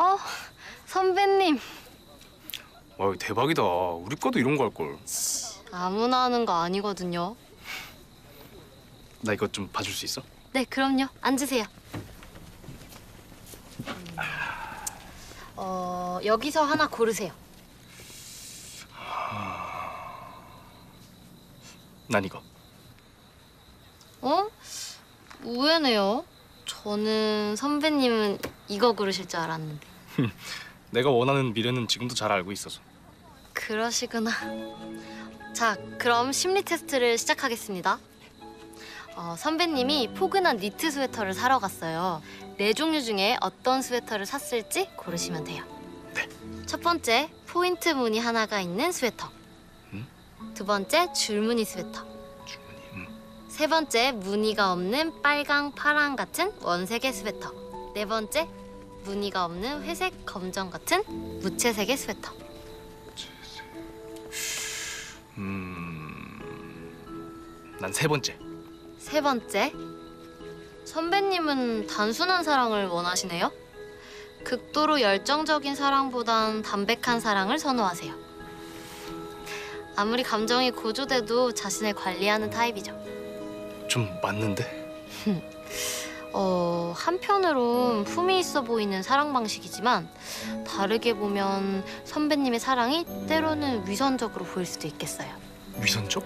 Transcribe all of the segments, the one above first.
어, 선배님. 와 대박이다. 우리 과도 이런 거 할 걸. 아무나 하는 거 아니거든요. 나 이것 좀 봐줄 수 있어? 네, 그럼요. 앉으세요. 어, 여기서 하나 고르세요. 난 이거. 어? 의외네요. 저는 선배님은 이거 고르실 줄 알았는데. 내가 원하는 미래는 지금도 잘 알고 있어서. 그러시구나. 자, 그럼 심리 테스트를 시작하겠습니다. 어, 선배님이 포근한 니트 스웨터를 사러 갔어요. 네 종류 중에 어떤 스웨터를 샀을지 고르시면 돼요. 네. 첫 번째, 포인트 무늬 하나가 있는 스웨터. 음? 두 번째, 줄무늬 스웨터. 주머니. 음. 세 번째, 무늬가 없는 빨강, 파랑 같은 원색의 스웨터. 네 번째, 무늬가 없는 회색, 검정 같은 무채색의 스웨터. 음. 난 세 번째. 세 번째, 선배님은 단순한 사랑을 원하시네요. 극도로 열정적인 사랑보단 담백한 사랑을 선호하세요. 아무리 감정이 고조돼도 자신을 관리하는 타입이죠. 좀 맞는데? 어, 한편으론 품이 있어 보이는 사랑 방식이지만 다르게 보면 선배님의 사랑이 때로는 위선적으로 보일 수도 있겠어요. 위선적?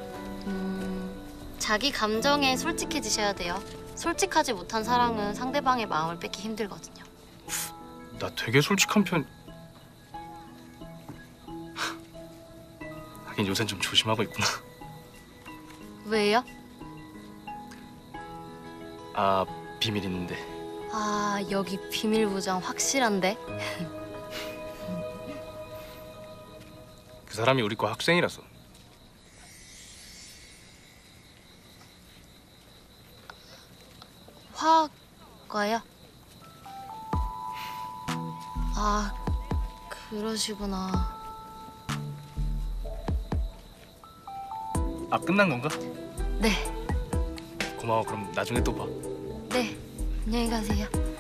음, 자기 감정에 솔직해지셔야 돼요. 솔직하지 못한 사랑은 상대방의 마음을 뺏기 힘들거든요. 나 되게 솔직한 편. 하긴 요샌 좀 조심하고 있구나. 왜요? 아 비밀 있는데. 아, 여기 비밀 보장 확실한데? 그 사람이 우리 과 학생이라서. 화과요? 아, 그러시구나. 아 끝난 건가? 네, 고마워. 그럼 나중에 또 봐. 네. 안녕히 가세요.